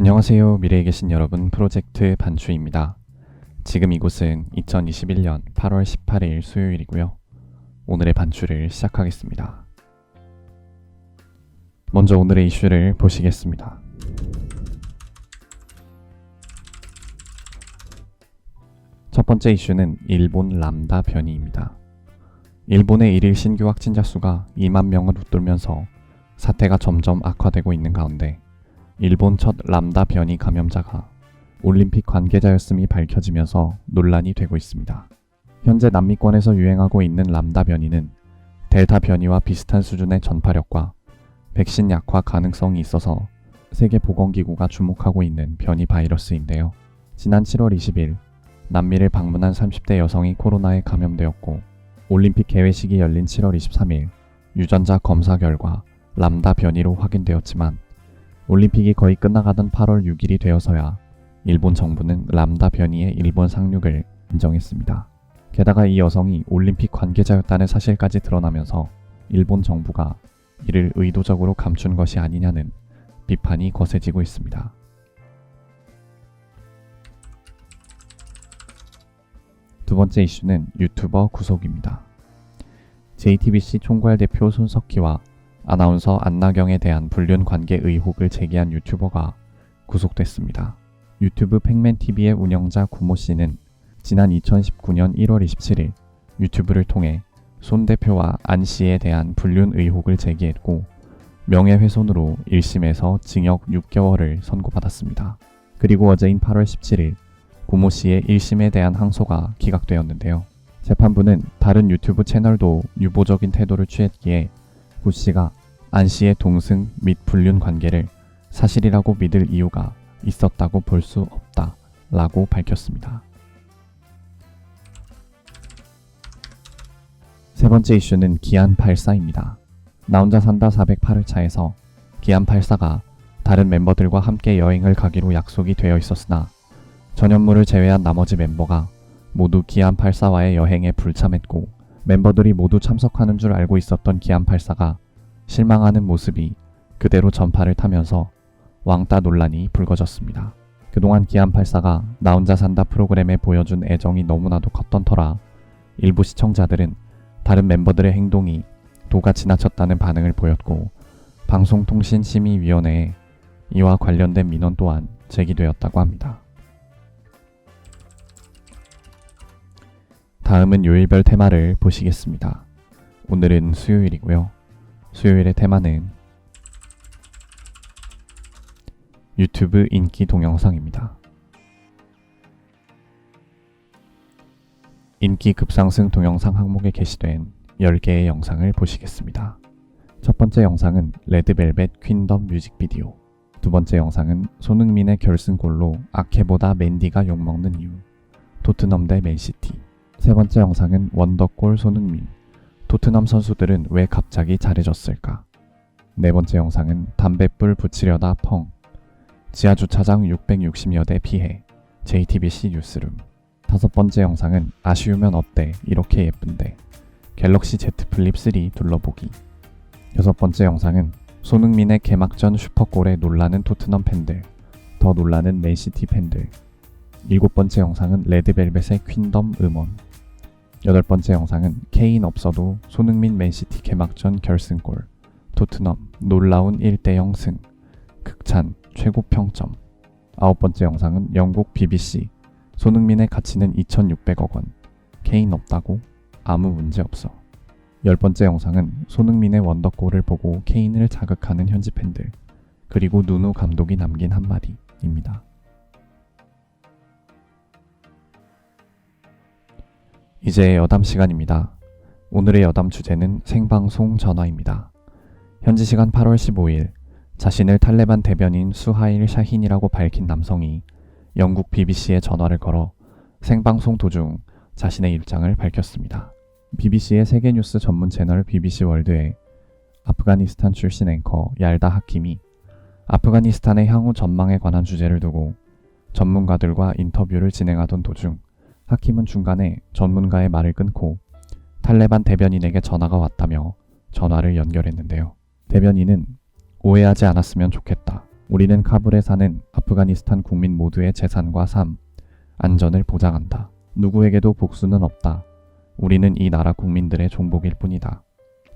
안녕하세요. 미래에 계신 여러분. 프로젝트 반추입니다. 지금 이곳은 2021년 8월 18일 수요일이고요. 오늘의 반추를 시작하겠습니다. 먼저 오늘의 이슈를 보시겠습니다. 첫 번째 이슈는 일본 람다 변이입니다. 일본의 일일 신규 확진자 수가 2만 명을 웃돌면서 사태가 점점 악화되고 있는 가운데 일본 첫 람다 변이 감염자가 올림픽 관계자였음이 밝혀지면서 논란이 되고 있습니다. 현재 남미권에서 유행하고 있는 람다 변이는 델타 변이와 비슷한 수준의 전파력과 백신 약화 가능성이 있어서 세계보건기구가 주목하고 있는 변이 바이러스인데요. 지난 7월 20일 남미를 방문한 30대 여성이 코로나에 감염되었고 올림픽 개회식이 열린 7월 23일 유전자 검사 결과 람다 변이로 확인되었지만 올림픽이 거의 끝나가던 8월 6일이 되어서야 일본 정부는 람다 변이의 일본 상륙을 인정했습니다. 게다가 이 여성이 올림픽 관계자였다는 사실까지 드러나면서 일본 정부가 이를 의도적으로 감춘 것이 아니냐는 비판이 거세지고 있습니다. 두 번째 이슈는 유튜버 구속입니다. JTBC 총괄 대표 손석희와 아나운서 안나경에 대한 불륜 관계 의혹을 제기한 유튜버가 구속됐습니다. 유튜브 팩맨TV의 운영자 구모 씨는 지난 2019년 1월 27일 유튜브를 통해 손 대표와 안 씨에 대한 불륜 의혹을 제기했고 명예훼손으로 1심에서 징역 6개월을 선고받았습니다. 그리고 어제인 8월 17일 구모 씨의 1심에 대한 항소가 기각되었는데요. 재판부는 다른 유튜브 채널도 유보적인 태도를 취했기에 구 씨가 안 씨의 동승 및 불륜 관계를 사실이라고 믿을 이유가 있었다고 볼 수 없다 라고 밝혔습니다. 세 번째 이슈는 기안 84입니다. 나 혼자 산다 408을 차에서 기안 84가 다른 멤버들과 함께 여행을 가기로 약속이 되어 있었으나 전현무를 제외한 나머지 멤버가 모두 기안 84와의 여행에 불참했고 멤버들이 모두 참석하는 줄 알고 있었던 기안 84가 실망하는 모습이 그대로 전파를 타면서 왕따 논란이 불거졌습니다. 그동안 기안 84가 나 혼자 산다 프로그램에 보여준 애정이 너무나도 컸던 터라 일부 시청자들은 다른 멤버들의 행동이 도가 지나쳤다는 반응을 보였고 방송통신심의위원회에 이와 관련된 민원 또한 제기되었다고 합니다. 다음은 요일별 테마를 보시겠습니다. 오늘은 수요일이고요. 수요일의 테마는 유튜브 인기 동영상입니다. 인기 급상승 동영상 항목에 게시된 10개의 영상을 보시겠습니다. 첫 번째 영상은 레드벨벳 퀸덤 뮤직비디오. 두 번째 영상은 손흥민의 결승골로 아케보다 맨디가 욕먹는 이유. 토트넘 대 맨시티. 세 번째 영상은 원더골 손흥민. 토트넘 선수들은 왜 갑자기 잘해졌을까? 네 번째 영상은 담뱃불 붙이려다 펑. 지하 주차장 660여 대 피해. JTBC 뉴스룸. 다섯 번째 영상은 아쉬우면 어때? 이렇게 예쁜데. 갤럭시 Z 플립 3 둘러보기. 여섯 번째 영상은 손흥민의 개막전 슈퍼골에 놀라는 토트넘 팬들. 더 놀라는 맨시티 팬들. 일곱 번째 영상은 레드벨벳의 퀸덤 음원. 여덟 번째 영상은 케인 없어도 손흥민 맨시티 개막전 결승골. 토트넘 놀라운 1대0 승. 극찬 최고 평점. 아홉 번째 영상은 영국 BBC 손흥민의 가치는 2,600억 원. 케인 없다고? 아무 문제 없어. 열 번째 영상은 손흥민의 원더골을 보고 케인을 자극하는 현지 팬들. 그리고 누누 감독이 남긴 한마디입니다. 이제 여담 시간입니다. 오늘의 여담 주제는 생방송 전화입니다. 현지 시간 8월 15일 자신을 탈레반 대변인 수하일 샤힌이라고 밝힌 남성이 영국 BBC에 전화를 걸어 생방송 도중 자신의 입장을 밝혔습니다. BBC의 세계 뉴스 전문 채널 BBC 월드에 아프가니스탄 출신 앵커 얄다 하킴이 아프가니스탄의 향후 전망에 관한 주제를 두고 전문가들과 인터뷰를 진행하던 도중 하킴은 중간에 전문가의 말을 끊고 탈레반 대변인에게 전화가 왔다며 전화를 연결했는데요. 대변인은 오해하지 않았으면 좋겠다. 우리는 카불에 사는 아프가니스탄 국민 모두의 재산과 삶, 안전을 보장한다. 누구에게도 복수는 없다. 우리는 이 나라 국민들의 종복일 뿐이다.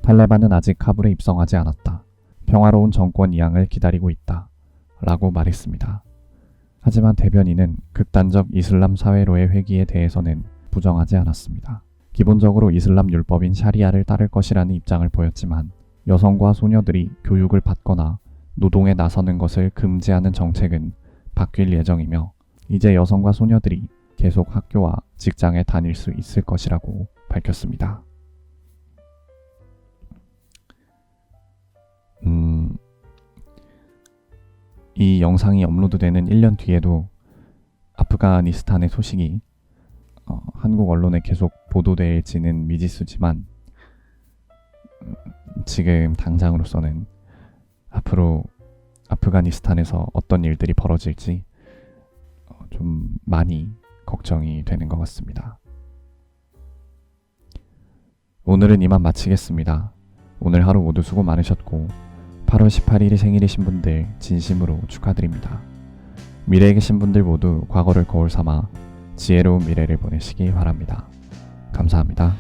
탈레반은 아직 카불에 입성하지 않았다. 평화로운 정권 이양을 기다리고 있다. 라고 말했습니다. 하지만 대변인은 극단적 이슬람 사회로의 회귀에 대해서는 부정하지 않았습니다. 기본적으로 이슬람 율법인 샤리아를 따를 것이라는 입장을 보였지만 여성과 소녀들이 교육을 받거나 노동에 나서는 것을 금지하는 정책은 바뀔 예정이며 이제 여성과 소녀들이 계속 학교와 직장에 다닐 수 있을 것이라고 밝혔습니다. 이 영상이 업로드되는 1년 뒤에도 아프가니스탄의 소식이 어, 한국 언론에 계속 보도될지는 미지수지만 음, 지금 당장으로서는 앞으로 아프가니스탄에서 어떤 일들이 벌어질지 어, 좀 많이 걱정이 되는 것 같습니다. 오늘은 이만 마치겠습니다. 오늘 하루 모두 수고 많으셨고 8월 18일이 생일이신 분들 진심으로 축하드립니다. 미래에 계신 분들 모두 과거를 거울 삼아 지혜로운 미래를 보내시기 바랍니다. 감사합니다.